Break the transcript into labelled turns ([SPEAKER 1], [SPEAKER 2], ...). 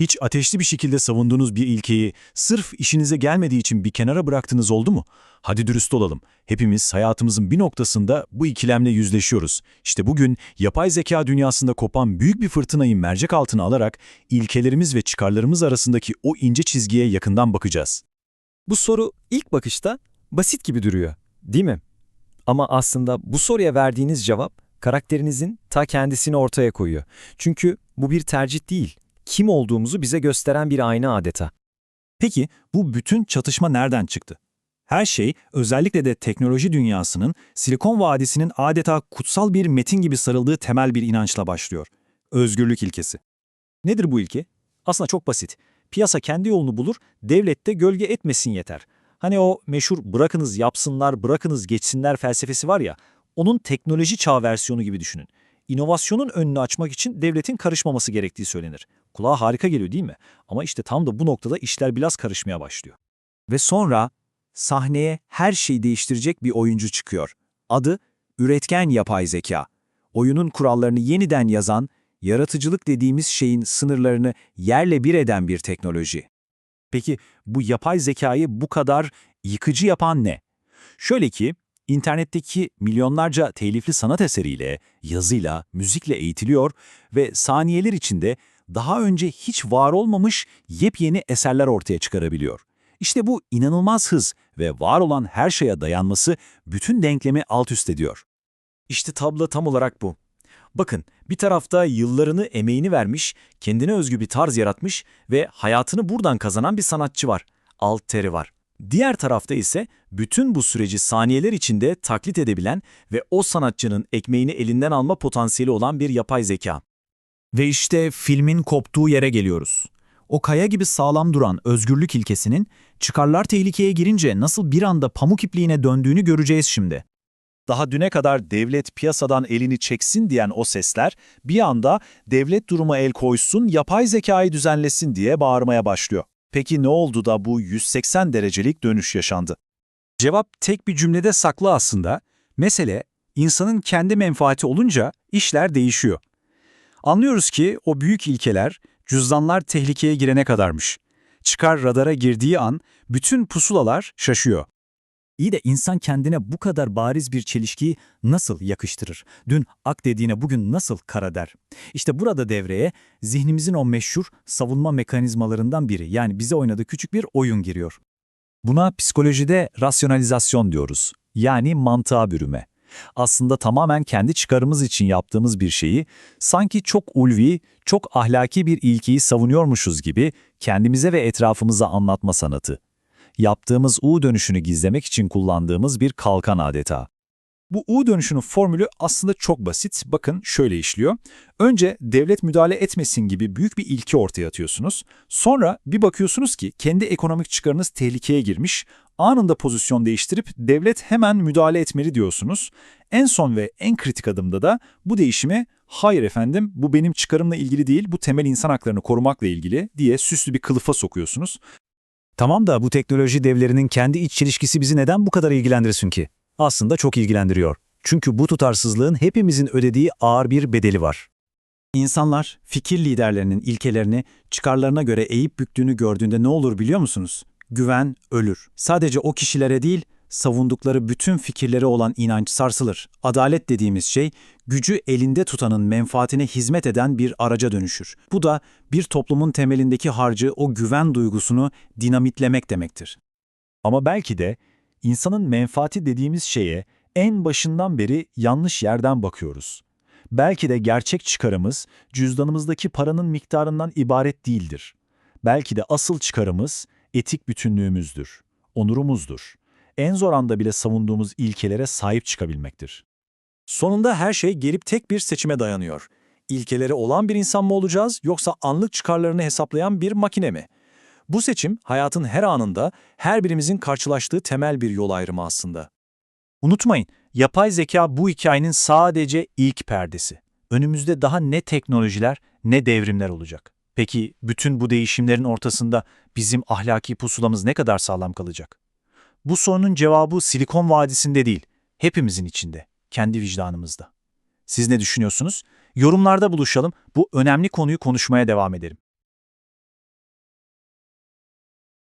[SPEAKER 1] Hiç ateşli bir şekilde savunduğunuz bir ilkeyi sırf işinize gelmediği için bir kenara bıraktığınız oldu mu? Hadi dürüst olalım. Hepimiz hayatımızın bir noktasında bu ikilemle yüzleşiyoruz. İşte bugün yapay zeka dünyasında kopan büyük bir fırtınayı mercek altına alarak ilkelerimiz ve çıkarlarımız arasındaki o ince çizgiye yakından bakacağız.
[SPEAKER 2] Bu soru ilk bakışta basit gibi duruyor, değil mi? Ama aslında bu soruya verdiğiniz cevap karakterinizin ta kendisini ortaya koyuyor. Çünkü bu bir tercih değil, kim olduğumuzu bize gösteren bir ayna adeta.
[SPEAKER 1] Peki bu bütün çatışma nereden çıktı? Her şey özellikle de teknoloji dünyasının Silikon Vadisi'nin adeta kutsal bir metin gibi sarıldığı temel bir inançla başlıyor. Özgürlük ilkesi. Nedir bu ilke? Aslında çok basit. Piyasa kendi yolunu bulur, devlet de gölge etmesin yeter. Hani o meşhur bırakınız yapsınlar, bırakınız geçsinler felsefesi var ya, onun teknoloji çağ versiyonu gibi düşünün. İnovasyonun önünü açmak için devletin karışmaması gerektiği söylenir. Kulağa harika geliyor değil mi? Ama işte tam da bu noktada işler biraz karışmaya başlıyor. Ve sonra sahneye her şeyi değiştirecek bir oyuncu çıkıyor. Adı üretken yapay zeka. Oyunun kurallarını yeniden yazan, yaratıcılık dediğimiz şeyin sınırlarını yerle bir eden bir teknoloji. Peki bu yapay zekayı bu kadar yıkıcı yapan ne? Şöyle ki, internetteki milyonlarca telifli sanat eseriyle, yazıyla, müzikle eğitiliyor ve saniyeler içinde daha önce hiç var olmamış yepyeni eserler ortaya çıkarabiliyor. İşte bu inanılmaz hız ve var olan her şeye dayanması bütün denklemi alt üst ediyor. İşte tablo tam olarak bu. Bakın, bir tarafta yıllarını, emeğini vermiş, kendine özgü bir tarz yaratmış ve hayatını buradan kazanan bir sanatçı var. Alteri var. Diğer tarafta ise bütün bu süreci saniyeler içinde taklit edebilen ve o sanatçının ekmeğini elinden alma potansiyeli olan bir yapay zeka. Ve işte filmin koptuğu yere geliyoruz. O kaya gibi sağlam duran özgürlük ilkesinin çıkarlar tehlikeye girince nasıl bir anda pamuk ipliğine döndüğünü göreceğiz şimdi. Daha düne kadar devlet piyasadan elini çeksin diyen o sesler bir anda devlet duruma el koysun, yapay zekayı düzenlesin diye bağırmaya başlıyor. Peki ne oldu da bu 180 derecelik dönüş yaşandı? Cevap tek bir cümlede saklı aslında. Mesele insanın kendi menfaati olunca işler değişiyor. Anlıyoruz ki o büyük ilkeler cüzdanlar tehlikeye girene kadarmış. Çıkar radara girdiği an bütün pusulalar şaşıyor. İyi de insan kendine bu kadar bariz bir çelişkiyi nasıl yakıştırır? Dün ak dediğine bugün nasıl kara der? İşte burada devreye zihnimizin o meşhur savunma mekanizmalarından biri yani bize oynadığı küçük bir oyun giriyor. Buna psikolojide rasyonalizasyon diyoruz. Yani mantığa bürüme. Aslında tamamen kendi çıkarımız için yaptığımız bir şeyi sanki çok ulvi, çok ahlaki bir ilkeyi savunuyormuşuz gibi kendimize ve etrafımıza anlatma sanatı yaptığımız U dönüşünü gizlemek için kullandığımız bir kalkan adeta. Bu U dönüşünün formülü aslında çok basit. Bakın şöyle işliyor. Önce devlet müdahale etmesin gibi büyük bir ilke ortaya atıyorsunuz. Sonra bir bakıyorsunuz ki kendi ekonomik çıkarınız tehlikeye girmiş. Anında pozisyon değiştirip devlet hemen müdahale etmeli diyorsunuz. En son ve en kritik adımda da bu değişimi hayır efendim bu benim çıkarımla ilgili değil bu temel insan haklarını korumakla ilgili diye süslü bir kılıfa sokuyorsunuz. Tamam da bu teknoloji devlerinin kendi iç çelişkisi bizi neden bu kadar ilgilendirsin ki? Aslında çok ilgilendiriyor. Çünkü bu tutarsızlığın hepimizin ödediği ağır bir bedeli var. İnsanlar fikir liderlerinin ilkelerini çıkarlarına göre eğip büktüğünü gördüğünde ne olur biliyor musunuz? Güven ölür. Sadece o kişilere değil, savundukları bütün fikirlere olan inanç sarsılır. Adalet dediğimiz şey, gücü elinde tutanın menfaatine hizmet eden bir araca dönüşür. Bu da bir toplumun temelindeki harcı, o güven duygusunu dinamitlemek demektir. Ama belki de insanın menfaati dediğimiz şeye en başından beri yanlış yerden bakıyoruz. Belki de gerçek çıkarımız cüzdanımızdaki paranın miktarından ibaret değildir. Belki de asıl çıkarımız etik bütünlüğümüzdür, onurumuzdur en zor anda bile savunduğumuz ilkelere sahip çıkabilmektir. Sonunda her şey gelip tek bir seçime dayanıyor. İlkeleri olan bir insan mı olacağız yoksa anlık çıkarlarını hesaplayan bir makine mi? Bu seçim hayatın her anında her birimizin karşılaştığı temel bir yol ayrımı aslında. Unutmayın, yapay zeka bu hikayenin sadece ilk perdesi. Önümüzde daha ne teknolojiler ne devrimler olacak. Peki bütün bu değişimlerin ortasında bizim ahlaki pusulamız ne kadar sağlam kalacak? Bu sorunun cevabı Silikon Vadisi'nde değil, hepimizin içinde, kendi vicdanımızda. Siz ne düşünüyorsunuz? Yorumlarda buluşalım, bu önemli konuyu konuşmaya devam edelim.